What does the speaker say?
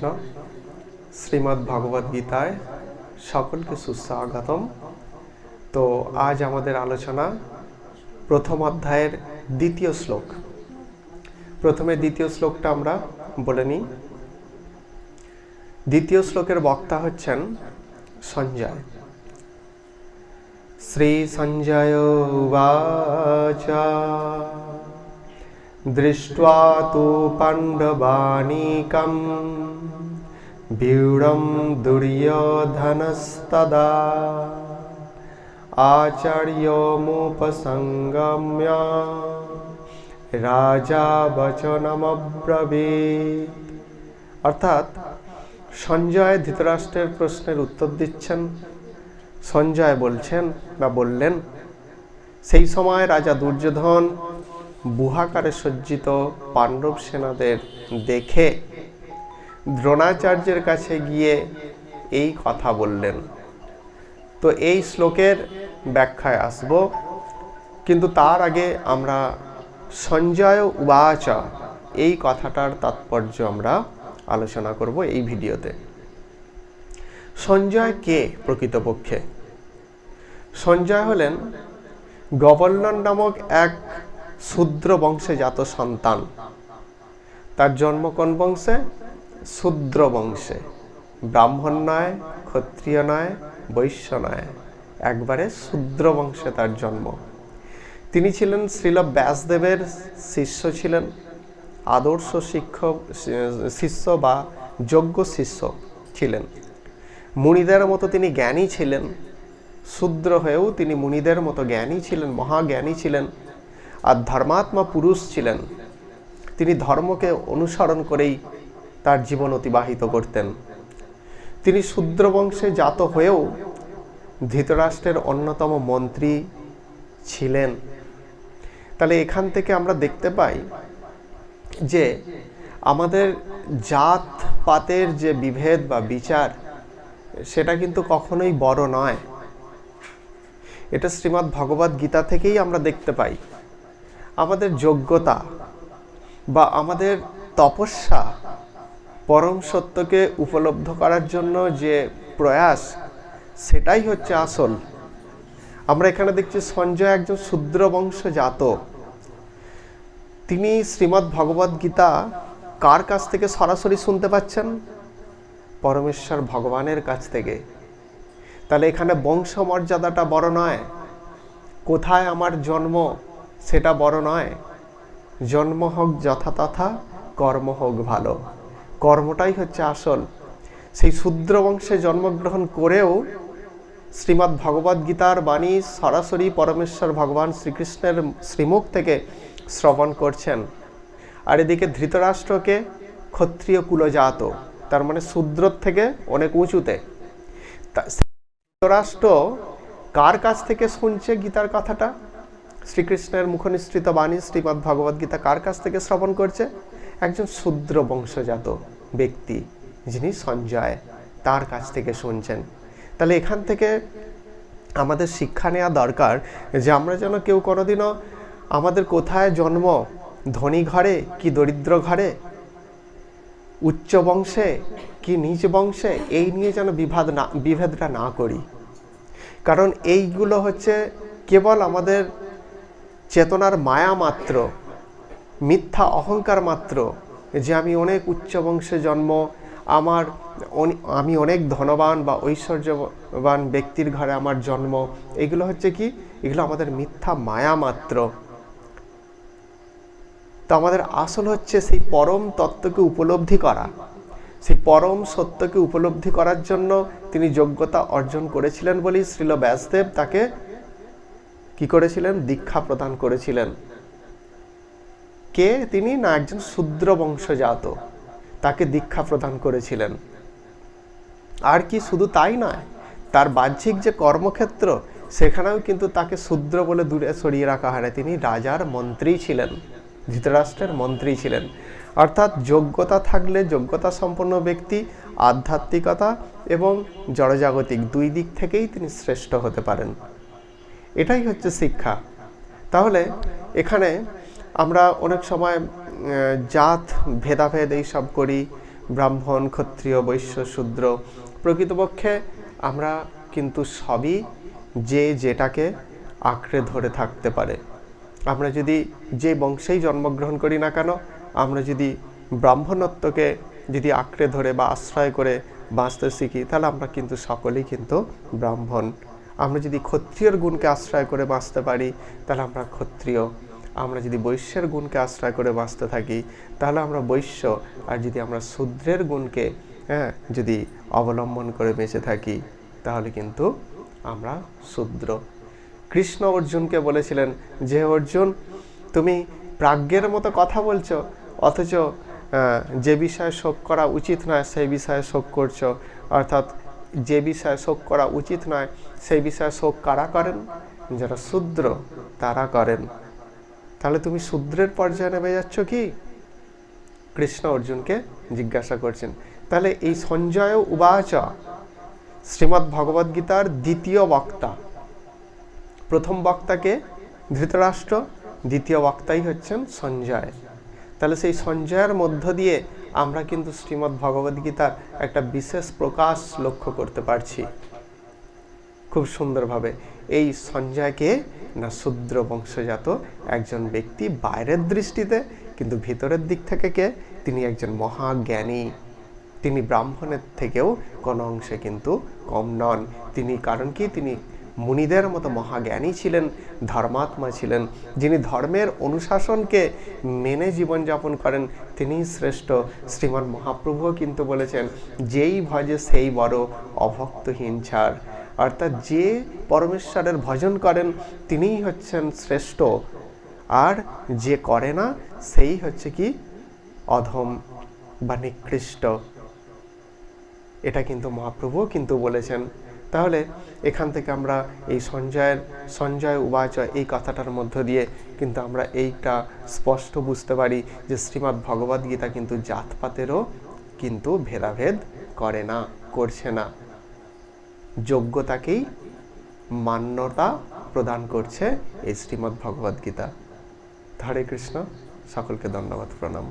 কৃষ্ণ, শ্রীমদ্ ভগবদ গীতায় সকলকে সুস্বাগতম। তো আজ আমাদের আলোচনা প্রথম অধ্যায়ের দ্বিতীয় শ্লোক। প্রথমে দ্বিতীয় শ্লোকটা আমরা বলে নিই। দ্বিতীয় শ্লোকের বক্তা হচ্ছেন সঞ্জয়। শ্রী সঞ্জয় উবাচ। দৃষ্টা তো पाण्डवानीकं व्यूढं दुर्योधनस्तदा। आचार्यमुपसङ्गम्य রাজা বচনমব্রবী অর্থাৎ সঞ্জয় ধৃতরাষ্ট্রের প্রশ্নের উত্তর দিচ্ছেন সঞ্জয় বলছেন বা বললেন সেই সময় রাজা দুর্যোধন বুহাকারে সজ্জিত পাণ্ডব সেনাদের দেখে দ্রোণাচার্যের কাছে গিয়ে এই কথা বললেন। তো এই শ্লোকের ব্যাখ্যায় আসব। কিন্তু তার আগে আমরা সঞ্জয় উবাচ, এই কথাটার তাৎপর্য আমরা আলোচনা করব এই ভিডিওতে। সঞ্জয় কে প্রকৃতপক্ষে? সঞ্জয় হলেন গভর্নর নামক এক শূদ্র বংশে জাত সন্তান। তার জন্ম কোন বংশে? শূদ্র বংশে। ব্রাহ্মণ নয়, ক্ষত্রিয় নয়, বৈশ্য নয়। একবারে শূদ্র বংশে তার জন্ম। তিনি ছিলেন শ্রীল ব্যাসদেবের শিষ্য ছিলেন। আদর্শ শিক্ষক, শিষ্য বা যোগ্য শিষ্য ছিলেন। মুনিদের মতো তিনি জ্ঞানী ছিলেন। শূদ্র হয়েও তিনি মুনিদের মতো জ্ঞানী ছিলেন, মহাজ্ঞানী ছিলেন। আর ধর্মাত্মা পুরুষ ছিলেন। তিনি ধর্মকে অনুসরণ করেই তার জীবন অতিবাহিত করতেন। তিনি শূদ্র বংশে জাত হয়েও ধৃতরাষ্ট্রের অন্যতম মন্ত্রী ছিলেন। তাহলে এখান থেকে আমরা দেখতে পাই যে আমাদের জাত পাতের যে বিভেদ বা বিচার, সেটা কিন্তু কখনোই বড় নয়। এটা শ্রীমদ্ ভগবত গীতা থেকেই আমরা দেখতে পাই। আমাদের যোগ্যতা বা আমাদের তপস্যা পরম সত্যকে উপলব্ধ করার জন্য যে প্রয়াস, সেটাই হচ্ছে আসল। আমরা এখানে দেখছি সঞ্জয় একজন শূদ্র বংশ জাত তিনি শ্রীমৎ ভগবত গীতা কার কাছ থেকে সরাসরি শুনতে পাচ্ছেন? পরমেশ্বর ভগবানের কাছ থেকে। তাহলে এখানে বংশ মর্যাদাটা বড় নয়। কোথায় আমার জন্ম? সেটা বড় নয়। জন্ম হোক যথাতথা, কর্ম হোক ভালো। কর্মটাই হচ্ছে আসল। সেই শূদ্র বংশে জন্মগ্রহণ করেও শ্রীমৎ ভগবদ গীতার বাণী সরাসরি পরমেশ্বর ভগবান শ্রীকৃষ্ণের শ্রীমুখ থেকে শ্রবণ করছেন। আর এদিকে ধৃতরাষ্ট্রকে ক্ষত্রিয় কুলজাত, তার মানে শূদ্র থেকে অনেক উঁচুতে। ধৃতরাষ্ট্র কার কাছ থেকে শুনছে গীতার কথাটা? শ্রীকৃষ্ণের মুখনিসৃত বাণী শ্রীমৎ ভগবদ গীতা কার কাছ থেকে শ্রবণ করছে? একজন শূদ্র বংশজাত ব্যক্তি যিনি সঞ্জয় তার কাছ থেকে শুনছেন। তাহলে এখান থেকে আমাদের শিক্ষা নেওয়া দরকার যে আমরা যেন কেউ কোনোদিনও আমাদের কোথায় জন্ম, ধনী ঘরে কি দরিদ্র ঘরে, উচ্চ বংশে কি নিজ বংশে, এই নিয়ে যেন বিভাদ না, বিভেদটা না করি। কারণ এইগুলো হচ্ছে কেবল আমাদের চেতনার মায়া মাত্র, মিথ্যা অহংকার মাত্র, যে আমি অনেক উচ্চ বংশে জন্ম, আমার আমি অনেক ধনবান বা ঐশ্বর্যবান ব্যক্তির ঘরে আমার জন্ম, এগুলো হচ্ছে কি? এগুলো আমাদের মিথ্যা মায়া মাত্র। তো আমাদের আসল হচ্ছে সেই পরম তত্ত্বকে উপলব্ধি করা। সেই পরম সত্যকে উপলব্ধি করার জন্য তিনি যোগ্যতা অর্জন করেছিলেন বলেই শ্রীল ব্যাসদেব তাকে কি করেছিলেন? দীক্ষা প্রদান করেছিলেন। কে? তিনি না একজন শূদ্র বংশজাত। তাকে দীক্ষা প্রদান করেছিলেন। আর কি শুধু তাই নয়, তার বাহ্যিক যে কর্মক্ষেত্র, সেখানেও কিন্তু তাকে শূদ্র বলে দূরে সরিয়ে রাখা হয় তিনি রাজার মন্ত্রী ছিলেন, ধৃতরাষ্ট্রের মন্ত্রী ছিলেন। অর্থাৎ যোগ্যতা থাকলে যোগ্যতা সম্পন্ন ব্যক্তি, আধ্যাত্মিকতা এবং জড়জাগতিক দুই দিক থেকেই তিনি শ্রেষ্ঠ হতে পারেন। এটাই হচ্ছে শিক্ষা। তাহলে এখানে আমরা অনেক সময় জাত, ভেদাভেদ এইসব করি, ব্রাহ্মণ, ক্ষত্রিয়, বৈশ্য, শূদ্র, প্রকৃতপক্ষে আমরা কিন্তু সবই যে যেটাকে আঁকড়ে ধরে থাকতে পারে। আমরা যদি যে বংশেই জন্মগ্রহণ করি না কেন, আমরা যদি ব্রাহ্মণত্বকে যদি আঁকড়ে ধরে বা আশ্রয় করে বাঁচতে শিখি, তাহলে আমরা কিন্তু সকলেই কিন্তু ব্রাহ্মণ। আমরা যদি ক্ষত্রিয়র গুণকে আশ্রয় করে বাঁচতে পারি, তাহলে আমরা ক্ষত্রিয়। আমরা যদি বৈশ্যের গুণকে আশ্রয় করে বাঁচতে থাকি, তাহলে আমরা বৈশ্য। আর যদি আমরা শূদ্রের গুণকে হ্যাঁ যদি অবলম্বন করে বেঁচে থাকি, তাহলে কিন্তু আমরা শূদ্র। কৃষ্ণ অর্জুনকে বলেছিলেন, যে অর্জুন, তুমি প্রাজ্ঞের মতো কথা বলছো, অথচ যে বিষয়ে শোক করা উচিত নয়, সেই বিষয়ে শোক করছ। অর্থাৎ যে বিষয়ে শোক করা উচিত নয় সেই বিষয়ে শোক কারা করেন? যারা শূদ্র, তারা করেন। তাহলে তুমি শূদ্রের পর্যায়ে নেমে যাচ্ছ কি? কৃষ্ণ অর্জুনকে জিজ্ঞাসা করছেন। তাহলে এই সঞ্জয় উবাচ, শ্রীমদ্ ভগবদ্গীতার দ্বিতীয় বক্তা। প্রথম বক্তাকে ধৃতরাষ্ট্র। দ্বিতীয় বক্তাই হচ্ছেন সঞ্জয়। তাহলে সেই সঞ্জয়ের মধ্য দিয়ে আমরা কিন্তু শ্রীমদ্ ভগবদ্গীতার একটা বিশেষ প্রকাশ লক্ষ্য করতে পারছি। খুব সুন্দরভাবে। এই সঞ্জয়কে না শূদ্র বংশজাত একজন ব্যক্তি বাইরের দৃষ্টিতে, কিন্তু ভিতরের দিক থেকে কে? তিনি একজন মহাজ্ঞানী। তিনি ব্রাহ্মণের থেকেও কোনো অংশে কিন্তু কম নন। তিনি, কারণ কি? তিনি মুনিদের মতো মহাজ্ঞানী ছিলেন, ধর্মাত্মা ছিলেন। যিনি ধর্মের অনুশাসনকে মেনে জীবনযাপন করেন তিনিই শ্রেষ্ঠ। শ্রীমান মহাপ্রভুও কিন্তু বলেছেন, যেই ভজে সেই বড় অভক্তহীন ছাড়। অর্থাৎ যে পরমেশ্বরের ভজন করেন, তিনিই হচ্ছেন শ্রেষ্ঠ। আর যে করে না, সেই হচ্ছে কি? অধম বা নিকৃষ্ট। এটা কিন্তু মহাপ্রভুও কিন্তু বলেছেন। তাহলে এখান থেকে আমরা এই সঞ্জয়ের, সঞ্জয় উবাচয় এই কথাটার মধ্য দিয়ে কিন্তু আমরা এইটা স্পষ্ট বুঝতে পারি যে শ্রীমৎ ভগবদ্গীতা কিন্তু জাতপাতেরও কিন্তু ভেদাভেদ করে না, করছে না। যোগ্যতাকেই মান্যতা প্রদান করছে এই শ্রীমদ্ ভগবদ্গীতা হরে কৃষ্ণ সকলকে ধন্যবাদ প্রণাম।